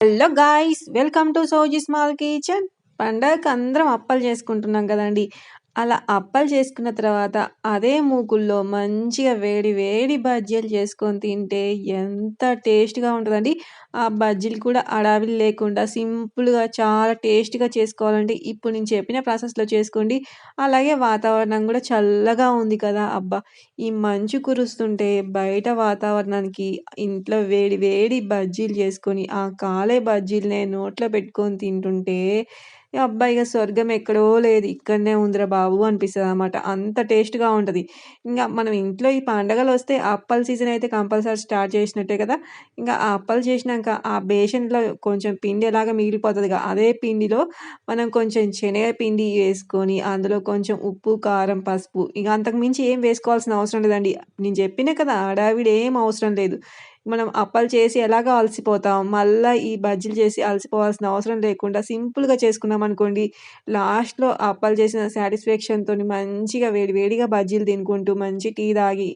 Hello guys welcome to Soji small kitchen. పండగ అందరం అప్పలు చేసుకుంటున్నాం కదండి. అలా అప్పలు చేసుకున్న తర్వాత అదే మూకుల్లో మంచిగా వేడి వేడి బజ్జీలు చేసుకొని తింటే ఎంత టేస్ట్గా ఉంటుందండి. ఆ బజ్జీలు కూడా అడావిలు లేకుండా సింపుల్గా చాలా టేస్ట్గా చేసుకోవాలంటే ఇప్పుడు నేను చెప్పిన ప్రాసెస్లో చేసుకోండి. అలాగే వాతావరణం కూడా చల్లగా ఉంది కదా అబ్బా! ఈ మంచు కురుస్తుంటే బయట వాతావరణానికి ఇంట్లో వేడి వేడి బజ్జీలు చేసుకొని ఆ కాలే బజ్జీలనే నోట్లో పెట్టుకొని తింటుంటే ఈ ఇగ స్వర్గం ఎక్కడో లేదు. ఇక్కడనే ఉందిరా బాబు అనిపిస్తుంది అనమాట అంత టేస్ట్‌గా ఉంటుంది ఇంకా మనం ఇంట్లో ఈ పండగలు వస్తే అప్పల సీజన్ అయితే కంపల్సరీ స్టార్ట్ చేసినట్టే కదా! ఇంకా ఆ అప్పలు చేసినాక ఆ బేషన్‌లో కొంచెం పిండి ఎలాగా కదా అదే పిండిలో మనం కొంచెం శనగ పిండి వేసుకొని, అందులో కొంచెం ఉప్పు, కారం, పసుపు ఇగ అంతకు మించి ఏం వేసుకోవాల్సిన అవసరం లేదండి. నేను చెప్పినా కదా! ఆడావిడ ఏం అవసరం లేదు. మనం అప్పాలు చేసి ఎలాగో అలసిపోతాం. మళ్ళా ఈ బజ్జీలు చేసి అలసిపోవాల్సిన అవసరం లేకుండా సింపుల్‌గా చేసుకున్నామనుకోండి, లాస్ట్‌లో అప్పాలు చేసిన సాటిస్ఫాక్షన్‌తోని మంచిగా వేడి వేడిగా బజ్జీలు తినుకుంటూ, మంచి టీ తాగి,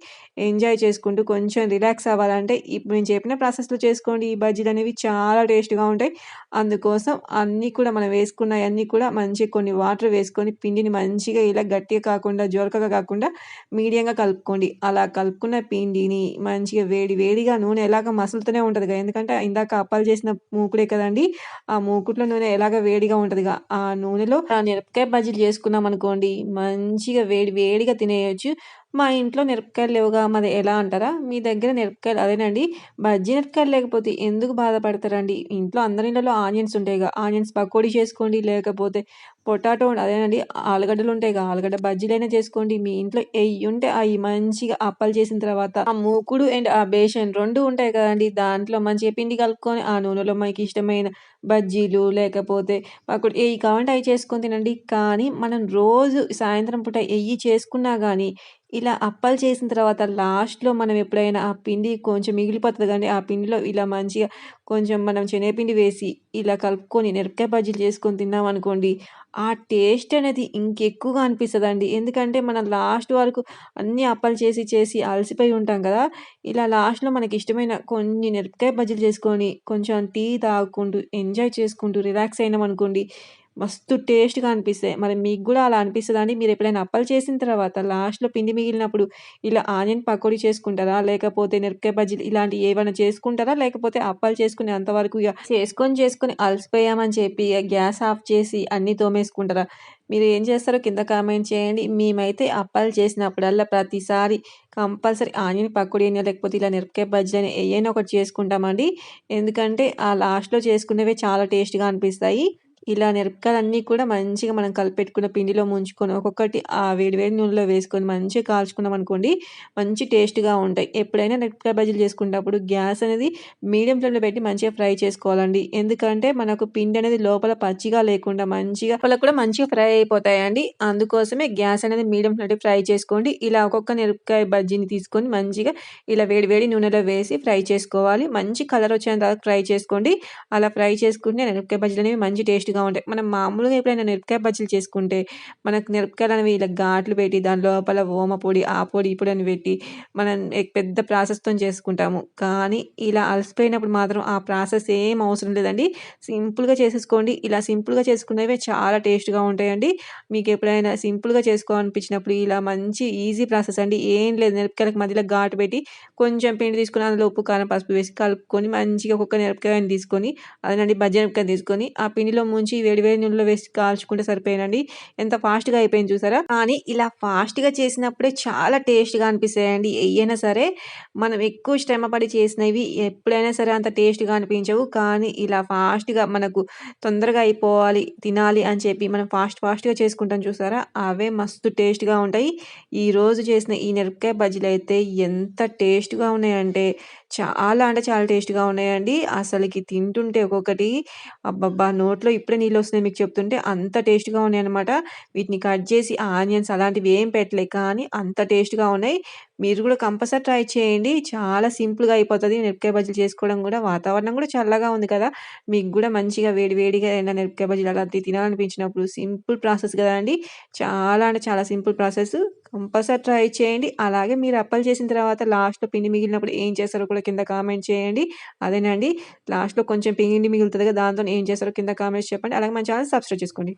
ఎంజాయ్ చేసుకుంటూ కొంచెం రిలాక్స్ అవ్వాలంటే ఇప్పుడు నేను చెప్పిన ప్రాసెస్‌లో చేసుకోండి. ఈ బజ్జీలు అనేవి చాలా టేస్ట్‌గా ఉంటాయి. అందుకోసం అన్నీ కూడా మనం వేసుకున్నవన్నీ కూడా మంచిగా కొన్ని వాటర్ వేసుకొని పిండిని మంచిగా ఇలా గట్టిగా కాకుండా, జోరకగా కాకుండా మీడియంగా కలుపుకోండి. అలా కలుపుకున్న పిండిని మంచిగా వేడి వేడిగా నూనె నూనె ఎలాగ మసులుతూనే ఉంటదిగా. ఎందుకంటే ఇందాక అప్పాలు చేసిన మూకుడే కదండీ! ఆ మూకుట్లో నూనె ఎలాగ వేడిగా ఉంటుందిగా ఆ నూనెలో మిరపకాయ బజ్జీలు చేసుకున్నామనుకోండి, మంచిగా వేడి వేడిగా తినేయొచ్చు. మా ఇంట్లో మిరపకాయలు లేవుగా మరి ఎలా అంటారా? మీ దగ్గర మిరపకాయలు అదేనండి బజ్జీ మిరపకాయలు లేకపోతే ఎందుకు బాధపడతారండి? ఇంట్లో అందరి ఇళ్ళలో ఆనియన్స్ ఉంటాయిగా. ఆనియన్స్ పకోడీ చేసుకోండి. లేకపోతే పొటాటో అదేనండి ఆలుగడ్డలు ఉంటాయిగా. ఆలుగడ్డ బజ్జీలైనా చేసుకోండి. మీ ఇంట్లో ఎయి ఉంటే అవి మంచిగా అప్పలు చేసిన తర్వాత ఆ మూకుడు అండ్ ఆ బేషన్ రెండు ఉంటాయి కదండి దాంట్లో మంచిగా పిండి కలుపుకొని ఆ నూనెలో మనకిష్టమైన బజ్జీలు లేకపోతే పకోడీ ఏయి కావాలంటే అవి చేసుకొని తినండి. కానీ మనం రోజు సాయంత్రం పూట ఎయ్యి చేసుకున్నా కానీ ఇలా అప్పాలు చేసిన తర్వాత లాస్ట్‌లో మనం ఎప్పుడైనా ఆ పిండి కొంచెం మిగిలిపోతుంది కానీ ఆ పిండిలో ఇలా మంచిగా కొంచెం మనం శనగపిండి వేసి ఇలా కలుపుకొని మిరపకాయ బజ్జీలు చేసుకొని తిన్నాం అనుకోండి ఆ టేస్ట్ అనేది ఇంకెక్కువగా అనిపిస్తదండి. ఎందుకంటే మనం లాస్ట్ వరకు అన్ని అప్పాలు చేసి చేసి అలసిపోయి ఉంటాం కదా! ఇలా లాస్ట్‌లో మనకి ఇష్టమైన కొన్ని మిరపకాయ బజ్జీలు చేసుకొని, కొంచెం టీ తాగుకుంటూ, ఎంజాయ్ చేసుకుంటూ రిలాక్స్ అయినాం అనుకోండి మస్తు టేస్ట్‌గా అనిపిస్తాయి. మరి మీకు కూడా అలా అనిపిస్తుంది అండి? మీరెప్పుడైనా అప్పలు చేసిన తర్వాత లాస్ట్‌లో పిండి మిగిలినప్పుడు ఇలా ఆనియన్ పకోడీ చేసుకుంటారా? లేకపోతే మిరపకాయ బజ్జీలు ఇలాంటివి ఏవైనా చేసుకుంటారా? లేకపోతే అప్పలు చేసుకునే అంతవరకు ఇక చేసుకొని చేసుకొని అలసిపోయామని చెప్పి గ్యాస్ ఆఫ్ చేసి అన్నీ తోమేసుకుంటారా? మీరు ఏం చేస్తారో కింద కామెంట్ చేయండి. మేమైతే అప్పాలు చేసినప్పుడల్లా ప్రతిసారి కంపల్సరీ ఆనియన్ పకోడీ అయినా లేకపోతే ఇలా మిరపకాయ బజ్జీలని ఏదైనా ఒకటి చేసుకుంటామండి. ఎందుకంటే ఆ లాస్ట్‌లో చేసుకునేవి చాలా టేస్ట్‌గా అనిపిస్తాయి. ఇలా మిరపకాయలన్నీ కూడా మంచిగా మనం కలిపెట్టుకున్న పిండిలో ముంచుకొని ఒక్కొక్కటి ఆ వేడి వేడి నూనెలో వేసుకొని మంచిగా కాల్చుకున్నామనుకోండి, మంచి టేస్ట్‌గా ఉంటాయి. ఎప్పుడైనా మిరపకాయ బజ్జీలు చేసుకునేటప్పుడు గ్యాస్ అనేది మీడియం ఫ్లేమ్‌లో పెట్టి మంచిగా ఫ్రై చేసుకోవాలండి. ఎందుకంటే మనకు పిండి అనేది లోపల పచ్చిగా లేకుండా మంచిగా లోపల కూడా మంచిగా ఫ్రై అయిపోతాయండి. అందుకోసమే గ్యాస్ అనేది మీడియం ఫ్లేమ్ ఫ్రై చేసుకోండి. ఇలా ఒక్కొక్క మిరపకాయ బజ్జీని తీసుకొని మంచిగా ఇలా వేడి వేడి నూనెలో వేసి ఫ్రై చేసుకోవాలి. మంచి కలర్ వచ్చేంత తర్వాత ఫ్రై చేసుకోండి. అలా ఫ్రై చేసుకుంటే మిరపకాయ బజ్జీలనేవి మంచి టేస్ట్ రుచిగా ఉంటాయి. మనం మామూలుగా ఎప్పుడైనా మిరపకాయ బజ్జీలు చేసుకుంటే మనకు మిరపకాయలనేవి ఇలా ఘాట్లు పెట్టి దాని లోపల ఓమ పొడి, ఆ పొడి, ఈ పొడి అని పెట్టి మనం పెద్ద ప్రాసెస్తో చేసుకుంటాము. కానీ ఇలా అలసిపోయినప్పుడు మాత్రం ఆ ప్రాసెస్ ఏం అవసరం లేదండి. సింపుల్‌గా చేసేసుకోండి. ఇలా సింపుల్‌గా చేసుకునేవి చాలా టేస్ట్‌గా ఉంటాయండి. మీకు ఎప్పుడైనా సింపుల్‌గా చేసుకోవాలనిపించినప్పుడు ఇలా మంచి ఈజీ ప్రాసెస్ అండి. ఏం లేదు మిరపకాయలకు మధ్యలో ఘాటు పెట్టి కొంచెం పిండి తీసుకుని అందులో ఉప్పు, కారం, పసుపు వేసి కలుపుకొని మంచిగా ఒక్కొక్క మిరపకాయని తీసుకొని అదేనండి బజ్జీ మిరపకాయని తీసుకొని ఆ పిండిలో ముంచి వేడి వేడి నూనెలో వేసి కాల్చుకుంటే సరిపోయినండి ఎంత ఫాస్ట్‌గా అయిపోయింది చూసారా? కానీ ఇలా ఫాస్ట్‌గా చేసినప్పుడే చాలా టేస్ట్‌గా అనిపిస్తాయండి. ఏయైనా సరే మనం ఎక్కువ శ్రమపడి చేసినవి ఎప్పుడైనా సరే అంత టేస్ట్‌గా అనిపించవు. కానీ ఇలా ఫాస్ట్‌గా మనకు తొందరగా అయిపోవాలి, తినాలి అని చెప్పి మనం ఫాస్ట్ ఫాస్ట్‌గా చేసుకుంటాం చూసారా? అవే మస్తు టేస్ట్‌గా ఉంటాయి. ఈరోజు చేసిన ఈ మిరపకాయ అయితే ఎంత టేస్ట్‌గా ఉన్నాయంటే చాలా అంటే చాలా టేస్ట్‌గా ఉన్నాయండి. అసలకి తింటుంటే ఒక్కొక్కటి అబ్బబ్బా! నోట్లో ఇప్పుడే నీళ్ళొస్తున్నాయి మీకు చెప్తుంటే. అంత టేస్ట్‌గా ఉన్నాయన్నమాట. వీటిని కట్ చేసి ఆనియన్స్ అలాంటివి ఏం పెట్టలే. కానీ అంత టేస్ట్‌గా ఉన్నాయి. మీరు కూడా కంపల్సరీ ట్రై చేయండి. చాలా సింపుల్‌గా అయిపోతుంది మిరపకాయ బజ్జీలు చేసుకోవడం కూడా వాతావరణం కూడా చల్లగా ఉంది కదా! మీకు కూడా మంచిగా వేడి వేడిగా ఏమైనా మిరపకాయ బజ్జీలు అలాంటివి తినాలనిపించినప్పుడు సింపుల్ ప్రాసెస్ గదండీ! చాలా అంటే చాలా సింపుల్ ప్రాసెస్. కంపల్సరీ ట్రై చేయండి. అలాగే మీరు అప్పలు చేసిన తర్వాత లాస్ట్‌లో పిండి మిగిలినప్పుడు ఏం చేస్తారో కూడా కింద కామెంట్ చేయండి. అదేనండి లాస్ట్‌లో కొంచెం పిండి మిగులుతుంది కదా! దాంతో ఏం చేస్తారో కింద కామెంట్స్ చెప్పండి. అలాగే మన ఛానల్ సబ్స్క్రైబ్ చేసుకోండి.